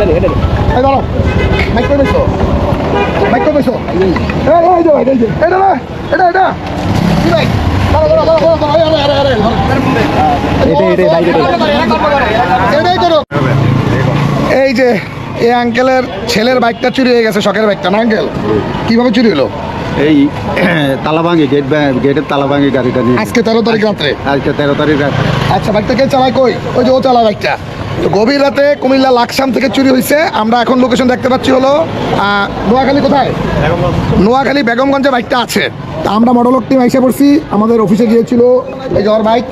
এই দাঁড়াও। মাইক করে বেসো মাইক করে বেসো এই এই যে এই এটা না এটা এটা। কি ভাই যে আঙ্কেলের ছেলের বাইকটা চুরি হয়ে গেছে শখের বাইকটা না আঙ্কেল কীভাবে চুরি হলো? এই তালা ভাঙি গেট গেটের তালা ভাঙি গাড়িটা নিয়ে। আজকে তেরো তারিখ রাত্রে। আজকে তেরো তারিখ রাতে আচ্ছা বাইকটা কে চালায় কই? ওই যে ও চালা বাইকটা তো গভীর রাতে কুমিল্লা লাকসাম থেকে চুরি হয়েছে আমরা এখন লোকেশন দেখতে পাচ্ছি হলো নোয়াখালী কোথায়? নোয়াখালী বেগমগঞ্জে বাইকটা আছে। তা আমরা মডেলক টিম এসে পড়ছি আমাদের অফিসে গিয়েছিল এই যে আমার বাইক।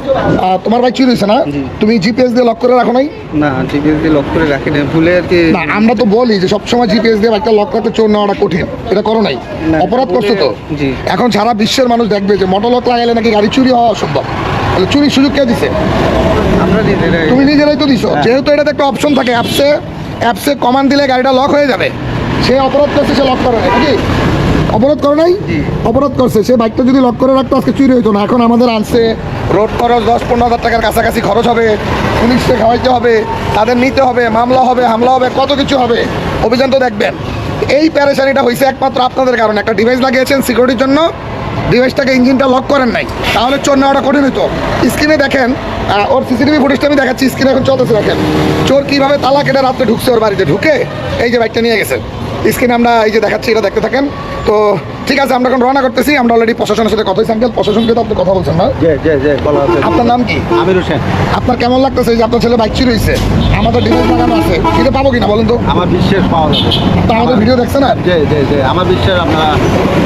তোমার বাইক চুরি হয়েছে না? তুমি জিপিএস দিয়ে লক করে রাখো নাই? না জিপিএস দিয়ে লক করে রাখি না ভুলে আর কি না আমরা তো বলি যে সবসময় জিপিএস দিয়ে বাইকটা লক করতে চোর নেওয়াটা কঠিন। এটা করো নাই। অপরাধ করছ তো? এখন সারা বিশ্বের মানুষ দেখবে যে মোটর লক লাগাইলে নাকি গাড়ি চুরি হওয়া অসম্ভব। চুরির সুযোগ কে দিছে? তুমি নিজেরাই তো দিছো। হ্যাঁ। যেহেতু এটাতে একটা অপশন থাকে অ্যাপসে অ্যাপসে কমান্ড দিলে গাড়িটা লক হয়ে যাবে। সে অপরাধ করছে সে লক করে নাকি? অপরাধ করে নাই। অপরাধ করছে সে বাইকটা যদি লক করে রাখতো আজকে চুরি হইতো না। এখন আমাদের আনছে রোড খরচ দশ পনেরো হাজার টাকার কাছাকাছি খরচ হবে পুলিশকে খাওয়াইতে হবে তাদের নিতে হবে মামলা হবে হামলা হবে কত কিছু হবে অভিযান তো দেখবেন। এই প্যারেশানিটা হয়েছে একমাত্র আপনাদের কারণে। একটা ডিভাইস লাগিয়েছেন সিকিউরিটির জন্য ডিভাইসটাকে ইঞ্জিনটা লক করেন নাই। তাহলে চোর নেওয়াটা কঠিন হতো স্ক্রিনে দেখেন ওর সিসিটিভি ফুটেজটা আমি দেখাচ্ছি স্ক্রিনে এখন চলতেছে দেখেন। চোর কীভাবে তালা কেটে রাত্রে ঢুকছে ওর বাড়িতে ঢুকে, এই যে বাইকটা নিয়ে গেছে। স্ক্রিনে আমরা এই যে দেখাচ্ছি এটা দেখতে থাকেন। তো ঠিক আছে আমরা এখন রওনা করতেছি। আমরা অলরেডি প্রশাসনের সাথে কথা হয়েছে আঙ্কেল প্রশাসনকে তো আপনি কথা বলছেন না? আপনার নাম কি? আমির হোসেন। আপনার কেমন লাগতেছে যে আপনার ছেলে বাইক চুরি হয়েছে? আমাদের ডিভাইস লাগানো আছে। কিন্তু পাবো কিনা বলুন তো? আমার বিশ্বাস পাওয়া যাবে। তা আমাদের ভিডিও দেখছেন আর যে যে যে আমার বিশ্বাস আপনারা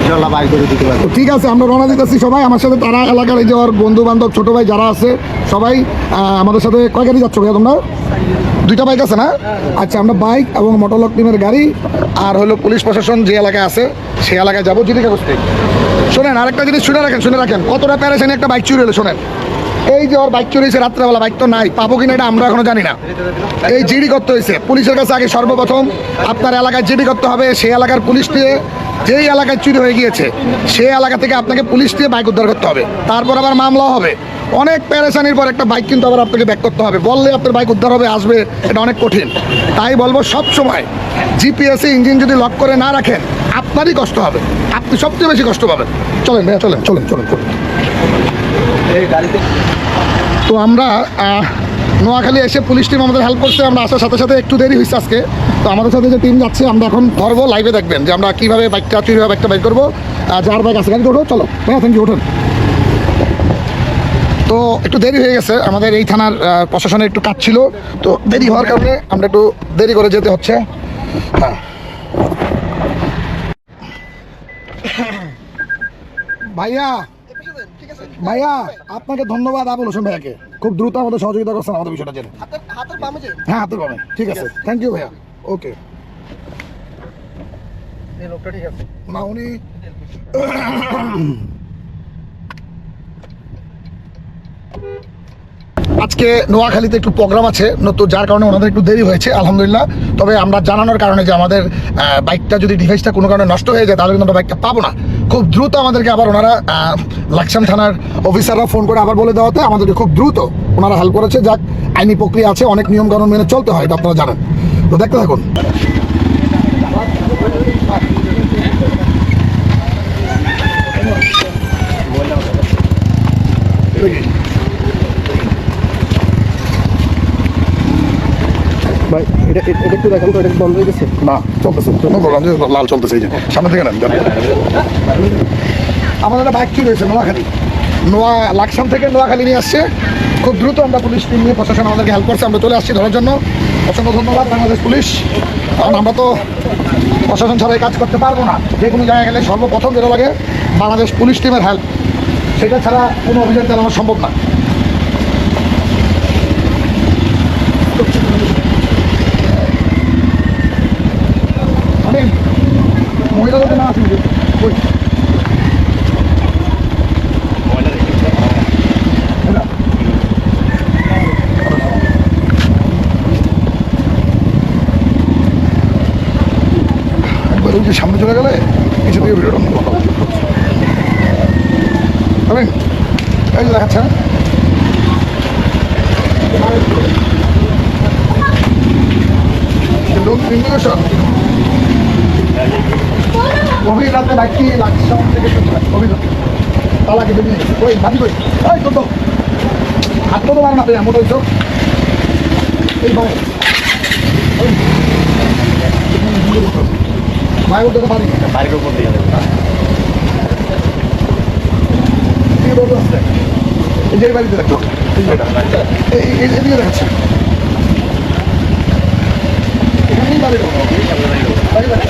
ইনশাল্লাহ বাইক করে দিতে পারবেন ঠিক আছে আমরা রওনা দিতেছি সবাই। আমার সাথে তারা এলাকার এই যে ওর বন্ধু বান্ধব ছোট ভাই যারা আছে সবাই আমাদের সাথে কয় গাড়ি যাচ্ছ ভাইয়া তোমরা? দুইটা বাইক আছে না? আচ্ছা আমরা বাইক এবং মোটরলক টিমের গাড়ি আর হলো পুলিশ প্রশাসন যে এলাকায় আছে, সেই এলাকায় যাব। যদি কাগজ শোনেন, আরেকটা জিনিস শুনে রাখেন শুনে রাখেন। কতটা প্যারেশানি একটা বাইক চুরি হলো, শোনেন। এই যে ওর বাইক চুরি হয়েছে রাত্রেবেলা বাইক তো নাই। পাবো কিনা এটা আমরা এখনও জানি না। এই জিডি করতে হয়েছে। পুলিশের কাছে আগে সর্বপ্রথম আপনার এলাকায় জিডি করতে হবে। সেই এলাকার পুলিশ দিয়ে যেই এলাকায় চুরি হয়ে গিয়েছে, সেই এলাকা থেকে আপনাকে পুলিশ দিয়ে বাইক উদ্ধার করতে হবে। তারপর আবার মামলা হবে। অনেক প্যারেশানির পর একটা বাইক কিন্তু আবার আপনাকে ব্যাক করতে হবে। বললে আপনার বাইক উদ্ধার হবে, আসবে, এটা অনেক কঠিন। তাই বলব, সব সময় জিপিএসে ইঞ্জিন যদি লক করে না রাখেন, আপনারই কষ্ট হবে। আপনি সবচেয়ে বেশি কষ্ট পাবেন। চলেন ভাইয়া, চলেন চলেন চলেন তো আমরা নোয়াখালী এসে পুলিশ টিম আমাদের হেল্প করছে, আমরা আসার সাথে সাথে একটু দেরি হয়েছে আজকে। তো আমাদের সাথে যে টিম যাচ্ছে, আমরা এখন ধরবো লাইভে দেখবেন যে আমরা কীভাবে বাইকটা হবে বাইকটা বাইক করব। যার বাইক আছে, গাড়ি ওঠো চলো। হ্যাঁ থ্যাংক ইউ ওঠেন। তো একটু দেরি হয়ে গেছে আমাদের এই থানার আহ, প্রশাসনের একটু কাজ ছিল তো দেরি হওয়ার কারণে আমরা একটু দেরি করে যেতে হচ্ছে। হ্যাঁ। ভাইয়া ভাইয়া আপনাকে ধন্যবাদ আবুল হোসেন ভাইয়াকে। খুব দ্রুত আমাদের সহযোগিতা করছেন আমাদের বিষয়টা জেনে। হ্যাঁ হাতের বামে ঠিক আছে। থ্যাংক ইউ ভাইয়া। ওকে না উনি আজকে নোয়াখালীতে একটু প্রোগ্রাম আছে নতুন যার কারণে ওনাদের একটু দেরি হয়েছে, আলহামদুলিল্লাহ। তবে আমরা জানানোর কারণে যে আমাদের বাইকটা যদি ডিভাইসটা কোনো কারণে নষ্ট হয়ে যায়, তাহলে কিন্তু আমরা বাইকটা পাবো না। খুব দ্রুত আমাদেরকে আবার ওনারা লাকসাম থানার অফিসাররা ফোন করে আবার বলে দেওয়াতে আমাদেরকে খুব দ্রুত ওনারা হেল্প করেছে, যাক, আইনি প্রক্রিয়া আছে, অনেক নিয়ম কানুন মেনে চলতে হয় আপনারা জানেন। তো দেখতে থাকুন। ভাই এটা এটা একটু দেখান তো? এটা বন্ধ হয়ে গেছে? না চলতেছে। লাল চলতেছে এই যে সামনে থেকে নেন যান। আমাদের একটা বাইক চুরি হয়েছে নোয়াখালী। নোয়া লাকসাম থেকে নোয়াখালী নিয়ে আসছে। খুব দ্রুত আমরা পুলিশ টিম নিয়ে প্রশাসন আমাদেরকে হেল্প করছে। আমরা চলে আসছি ধরার জন্য। অসংখ্য ধন্যবাদ বাংলাদেশ পুলিশ। কারণ আমরা তো প্রশাসন ছাড়া কাজ করতে পারব না। যে কোনো জায়গায় গেলে সর্বপ্রথম যেটা লাগে বাংলাদেশ পুলিশ টিমের হেল্প সেটা ছাড়া কোনো অভিযান চালানো সম্ভব না আমি আসি ওই। একবার ওই যে সামনে চলে গেলে কিছু দিয়ে ভিডিওটা করো। হবে এই যে দেখাচ্ছে না? কিন্তু ইমিগ্রেশন গভীর রাতে বাইকটি লাগছে থেকে শুনতে পাই গভীর রাতে তালা কেটে নিয়ে গেছে। ওই ভাবি কই? ওই তো তো হাত তো তোমার না পেয়ে মোটা হইছো এই ভাই। ভাই উঠতে তো পারি বাড়ির উপর দিয়ে এই যে বাড়িতে দেখো। এই এদিকে দেখাচ্ছে। এখানেই বাড়ি বাড়ি।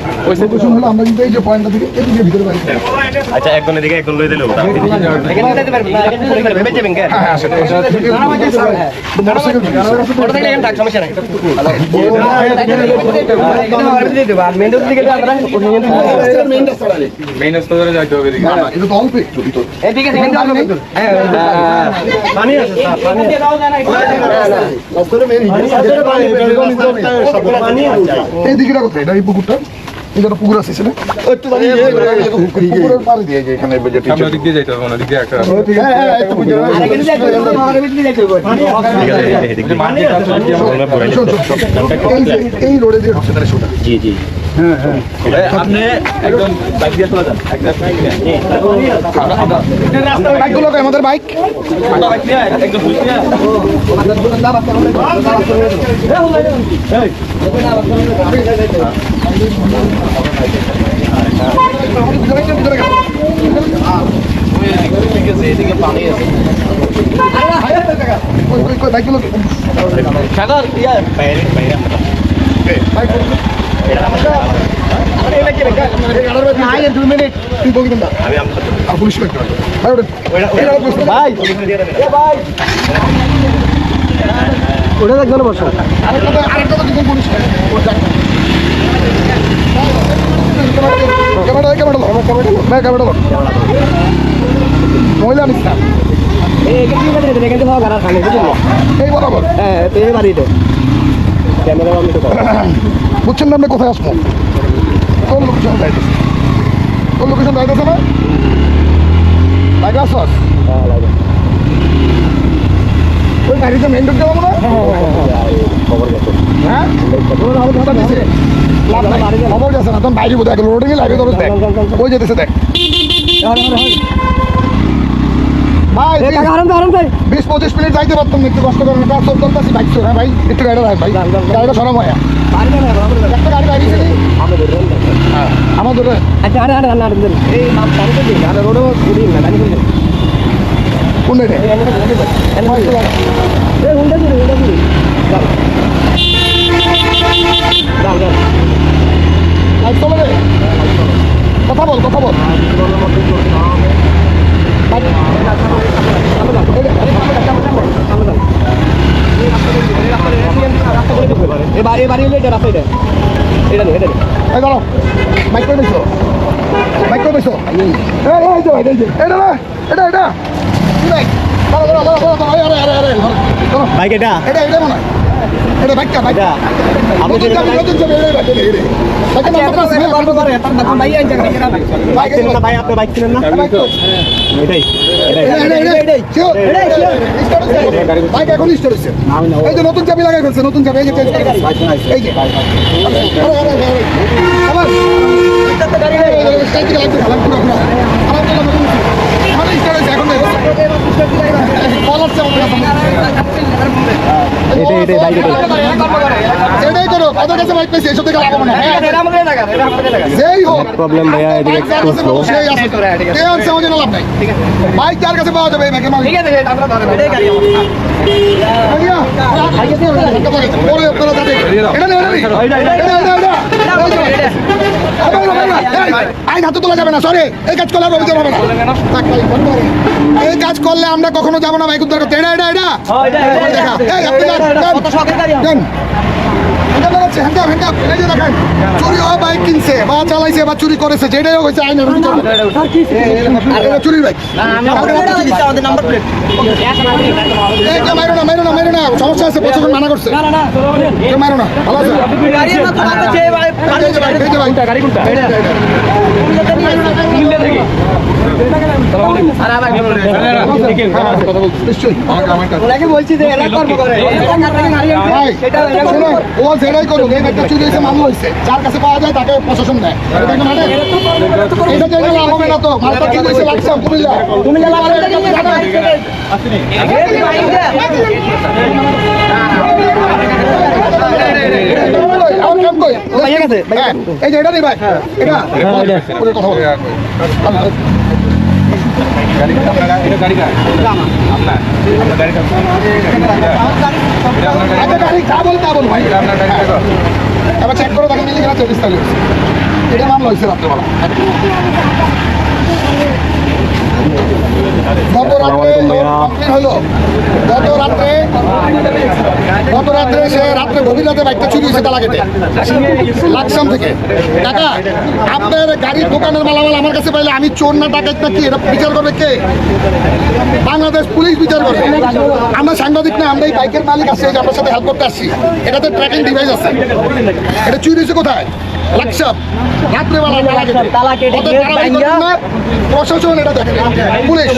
যে। Location হলো আমরা কিন্তু এই যে পয়েন্টটা থেকে এদিকে ভিতরে বাড়ি আচ্ছা একজন এদিকে একজন লই দিলে ওটা হ্যাঁ হ্যাঁ সেটা এটা তো অল্প একটু ভিতর এই দিকটা কোথায় এটা এই পুকুরটা এই যেটা পুকুর আছে সেটা? একটু দাঁড়িয়ে পুকুরের পাড়ে দিয়ে যে এখানে যে সামনের দিক দিয়ে যাইতে হবে মানে দিক দিয়ে একটা হ্যাঁ হ্যাঁ একটু বুঝে শোন, শোন, শোন। এই যে- এই রোডে ঢুকছে তাহলে শোনা জি জি। আপনি একদম বাইক দিয়ে চলে যান। বাইকগুলো আমাদের বাইক বাইক। নিয়ে একদম বুঝ নিয়ে কই কই কই বাইকগুলো বাইরে বাইরে বাইকগুলো দুই পুলিশ ভাই ওটা দেখবেন বসো আরেকটা আরেকটা তো পুলিশ বাইক। ও যাক। ক্যামেরা লো, আমার ক্যামেরা লো, ভাই, ক্যামেরা লো। মহিলা হ্যাঁ আমি বুঝছেন না আপনি কোথায় আসব কোন লোকেশন যাইতেছে কোন লোকেশন যাইতেছে না লাগে আসস ওই গাড়িতে মেন রোড যাব না হ্যাঁ খবর দিছে লাভ নাই খবর যাচ্ছে না তখন বাইরে বোধ হয় এ লাগে ধরো দেখ। ওই যেতেছে দেখ। ভাই বিশ পঁচিশ মিনিট যাইতে পারতাম একটু কষ্ট করেন কাজ চলতে চলতেছি বাইক চলে ভাই। একটু গাড়িটা রাখ ভাই। গাড়িটা সরম হয়। বাড়ি না বাবা একটা গাড়ি বাইরে ছিলি আমাদের আচ্ছা আরে আরে আরে আরে এই নাম তারে দিন আরে রোডও ঘুরি না জানি কোন রে এই হুন্ডা ঘুরি হুন্ডা ঘুরি যাও যাও যাও আজ চলে রে কথা বল কথা বল এই বাড়ি বাড়ি হলে এটা রাস্তা এটা এটা নে এটা নে এই দাঁড়াও মাইক করে দিছো মাইক করে দিছো এই এই যে এই যে এটা না এটা এটা কি বাইক দাঁড়াও দাঁড়াও দাঁড়াও দাঁড়াও আরে আরে আরে আরে দাঁড়াও বাইক এটা এটা এটা মনে হয় এটা বাইকটা বাইকটা আপনি নতুন চাবি এই বাইক হ্যাঁ, গল্প করে ভাই না বাইক চিনেন না ভাই আপনি বাইক না বাইক তো এটাই এটাই এটা এটা এটা এটা শিওর এটা স্টার্ট হচ্ছে বাইক এখন স্টার্ট হচ্ছে এই যে নতুন চাবি লাগাই ফেলছে নতুন চাবি এই যে চেঞ্জ করে। এই যে লাগবে লাগবে পুরো পুরো আমার হচ্ছে এখন এটাই, বাইক এটাই। করো ওদের কাছে বাইক পেয়েছি এসব থেকে লাভ হবে না হ্যাঁ এটা এটা যেই হোক প্রবলেম ভাইয়া এদিকে একটু স্লো সেই আছে। কে আনছে আমাদের লাভ নাই। বাইক কার কাছে পাওয়া যাবে এই বাইকের ঠিক আছে আমরা ধরে এটাই গাড়ি। আপনারা যাতে- এটা নে, এটা নে। এটা, এটা, আইন হাতে তোলা যাবে না সরি এই কাজ করলে অভিযোগ হবে না। এই কাজ করলে আমরা কখনো যাব না বাইক উদ্ধার করতে এটা এটা। এটা দেখা। হ্যান্ডাপ হ্যান্ডাপ। এই যে দেখেন, চুরি হওয়া বাইক কিনছে বা চালাইছে বা চুরি করেছে যেটাই হোক হয়েছে আইনের চুরির বাইক। আমাদের নাম্বার প্লেট এই যে মাইরো না মাইরো না মাইরো না সমস্যা আছে প্রশাসন মানা করছে। মাইরো না ভালো আছে। গাড়ি কোনটা? ও যেটাই করুক এই ব্যাগটা চুরি হয়েছে মামলা হয়েছে যার কাছে পাওয়া যায় তাকে প্রশাসন দেয় এটা দেখলে লাভ হবে না তো মালটা কি হয়েছে লাগছে কুমিল্লা কুমিল্লা? হ্যাঁ, এই যে এটা নেই ভাই এটা কথা বলো। আচ্ছা, গাড়ি যা বলে তা বলো ভাই এবার চেক করে দেখেন চল্লিশ তারিখ এটা নাম লাগছে রাত্রেবেলা গত রাত্রে হলো গত রাত্রে গত রাত্রে সে রাত্রে গভীর রাতে বাইকটা চুরি হয়েছে লাকসাম থেকে। কাকা আপনার গাড়ির দোকানের মালামাল আমার কাছে পাইলে আমি চোর না ডাকাত না কি? এটা বিচার করবে কে? বাংলাদেশ পুলিশ বিচার করবে। আমরা সাংবাদিক না আমরা এই বাইকের মালিক আছে আপনার সাথে হেল্প করতে আসছি। এটাতে ট্র্যাকিং ডিভাইস আছে। এটা চুরি হয়েছে কোথায়? লাকসাম রাত্রেবেলা তালা কেটে তালা কেটে প্রশাসন এটা দেখে পুলিশ।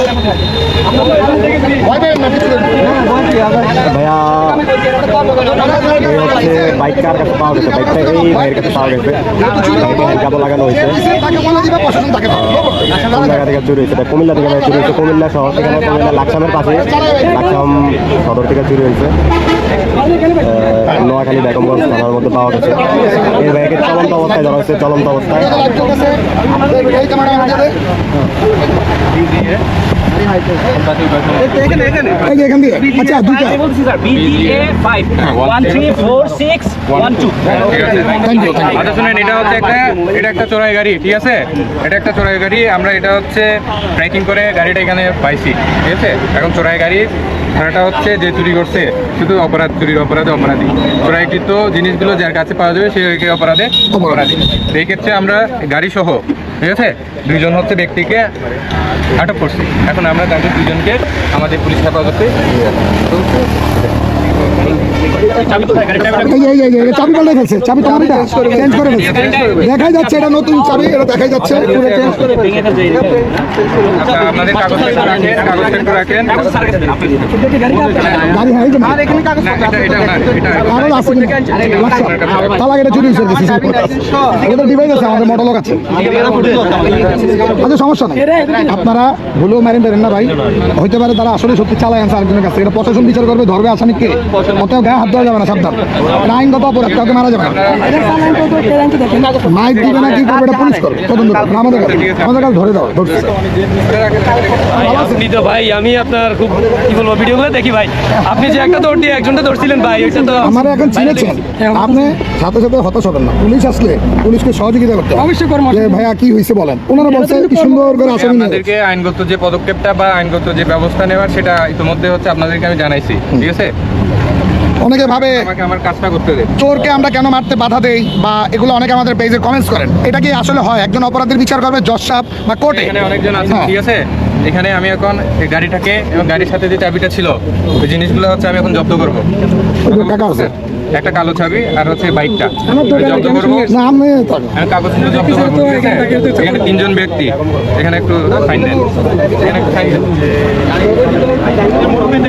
ভয় না কিছু ভাইয়া এই হচ্ছে বাইক কার কাছে পাওয়া গেছে? বাইকটা এই ভাইয়ের কাছে পাওয়া গেছে। লাগানো হয়েছে। কোন জায়গা থেকে চুরি হয়েছে কুমিল্লা থেকে চুরি হয়েছে কুমিল্লা শহর থেকে কুমিল্লা লাকসামের পাশে লাকসাম সদর থেকে চুরি হয়েছে নোয়াখালী বেগমগঞ্জ থানার মধ্যে পাওয়া গেছে এই ব্যাগের চলন্ত অবস্থায় ধরা হয়েছে চলন্ত অবস্থায়। এটা আচ্ছা দুইটা। আচ্ছা শুনেন হচ্ছে একটা এটা একটা চোরাই গাড়ি ঠিক আছে? এটা একটা চোরাই গাড়ি আমরা এটা হচ্ছে ট্রেকিং করে গাড়িটা এখানে পাইছি ঠিক আছে? এখন চোরাই গাড়ি ধারাটা হচ্ছে যে চুরি করছে শুধু অপরাধ চুরির অপরাধে অপরাধী। চোরাইকৃত জিনিসগুলো যার কাছে পাওয়া যাবে সে অপরাধে অপরাধী। এই ক্ষেত্রে আমরা গাড়ি সহ ঠিক আছে? দুইজন হচ্ছে ব্যক্তিকে আটক করছি। এখন আমরা তাদের দুজনকে আমাদের পুলিশ হেফাজতে। চাবি পাল্টে ফেলছে চাবি তোমার এটা চেঞ্জ করে ফেলছে। দেখাই যাচ্ছে এটা নতুন চাবি এটা দেখাই যাচ্ছে। পুরো চেঞ্জ করে সমস্যা নেই। আপনারা ভুলেও মারেন না ভাই। হইতে পারে তারা আসলে সত্যি চালায় আনছে আরেকজনের কাছে এটা প্রশাসন বিচার করবে ধরবে আসামিকে অতএব গায়ে হাত দেওয়া যাবে না সাবধান। এটা আইনগত অপরাধ কাউকে মারা যাবে না। মাইক দিবে না কি করবে এটা পুলিশ করবে। তদন্ত করবে আমাদের কাছে। আমাদের কাছে ধরে দাও ধরছে। আপনি তো ভাই আমি আপনার খুব কি বলব ভিডিওগুলো দেখি ভাই। আপনি যে একটা দৌড় দিয়ে একজনটা ধরছিলেন ভাই ওইটা তো আমার এখন চিনেছেন। আপনি সাথে সাথে হতাশ হবেন না। পুলিশ আসলে পুলিশকে সহযোগিতা করতে অবশ্যই করব। ভাইয়া কি হয়েছে বলেন। ওনারা বলছে কি সুন্দর করে আসামি নিয়ে আপনাদেরকে আইনগত যে পদক্ষেপটা বা আইনগত যে ব্যবস্থা নেওয়ার সেটা ইতিমধ্যে হচ্ছে আপনাদেরকে আমি জানাইছি। ঠিক আছে? অনেকে ভাবে আমার কাজটা করতে চোরকে আমরা কেন মারতে বাধা দেই বা এগুলো অনেকে আমাদের পেজে কমেন্টস করেন। এটা কি আসলে হয়? একজন অপরাধীর বিচার করবে জজ সাহেব বা কোর্টে এখানে অনেকজন আছে হ্যাঁ। ঠিক আছে? এখানে আমি এখন এই গাড়িটাকে এবং গাড়ির সাথে যে চাবিটা ছিল ওই জিনিসগুলো হচ্ছে আমি এখন জব্দ করব। টাকা আছে। একটা কালো চাবি আর হচ্ছে বাইকটা। জব্দ করব। আমি। জব্দ করব এখানে তিনজন ব্যক্তি। এখানে একটু ফাইন দেন। এখানে একটু ফাইন দেন।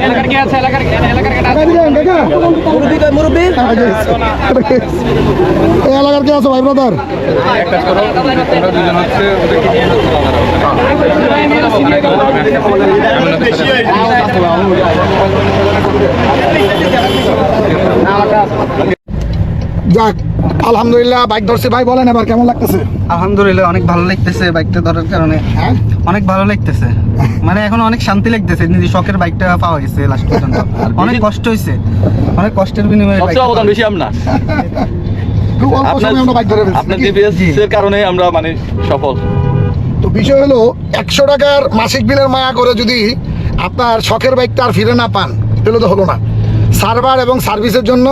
এলাকার কে আছে? এলাকার এলাকার এই এলাকার কে আছে ভাই ব্রাদার করো তোমরা দুজন হচ্ছে ওদেরকে যাক আলহামদুলিল্লাহ বাইক ধরছে। ভাই বলেন এবার কেমন লাগতেছে? আলহামদুলিল্লাহ অনেক ভালো লাগতেছে বাইকটা ধরার কারণে। হ্যাঁ? অনেক ভালো লাগতেছে। মানে এখন অনেক শান্তি লাগতেছে নিজের শখের বাইকটা পাওয়া গেছে লাস্ট পর্যন্ত। অনেক কষ্ট হয়েছে। অনেক কষ্টের বিনিময়ে অবদান বেশি আপনার আপনার জিপিএস এর কারণে আমরা মানে সফল। তো বিষয় হলো একশো টাকার মাসিক বিলের মায়া করে যদি আপনার শখের বাইকটা আর ফিরে না পান তাহলে তো হলো না। সার্ভার এবং সার্ভিসের জন্য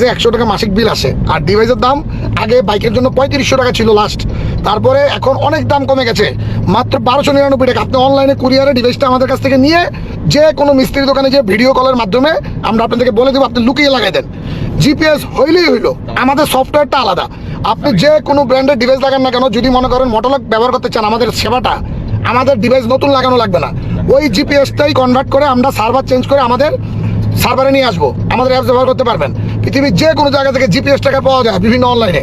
যে একশো টাকা মাসিক বিল আসে। আর ডিভাইসের দাম আগে বাইকের জন্য পঁয়ত্রিশশো টাকা ছিল লাস্ট তারপরে এখন অনেক দাম কমে গেছে। মাত্র বারোশো নিরানব্বই টাকা। আপনি অনলাইনে কুরিয়ারে ডিভাইসটা আমাদের কাছ থেকে নিয়ে যে কোনো মিস্ত্রি দোকানে যে ভিডিও কলের মাধ্যমে আমরা আপনাদেরকে বলে দেবো, আপনি লুকিয়ে লাগাই দেন। জিপিএস হইলেই হইল। আমাদের সফটওয়্যারটা আলাদা। আপনি যে কোনো ব্র্যান্ডের ডিভাইস লাগান না কেন, যদি মনে করেন মোটলক ব্যবহার করতে চান আমাদের সেবাটা, আমাদের ডিভাইস নতুন লাগানো লাগবে না। ওই জিপিএসটাই কনভার্ট করে আমরা সার্ভার চেঞ্জ করে আমাদের সার্ভারে নিয়ে আসব। আমাদের অ্যাপস ব্যবহার করতে পারবেন। পৃথিবীর যে কোনো জায়গা থেকে জিপিএস টাকা পাওয়া যায় বিভিন্ন অনলাইনে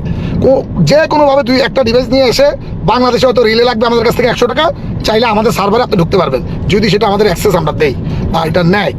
যে কোনোভাবে তুই একটা ডিভাইস নিয়ে এসে বাংলাদেশে হয়তো রিলে লাগবে আমাদের কাছ থেকে একশো টাকা, চাইলে আমাদের সার্ভারে আপনি ঢুকতে পারবেন। যদি সেটা আমাদের অ্যাক্সেস আমরা দেই বা এটা নেয়।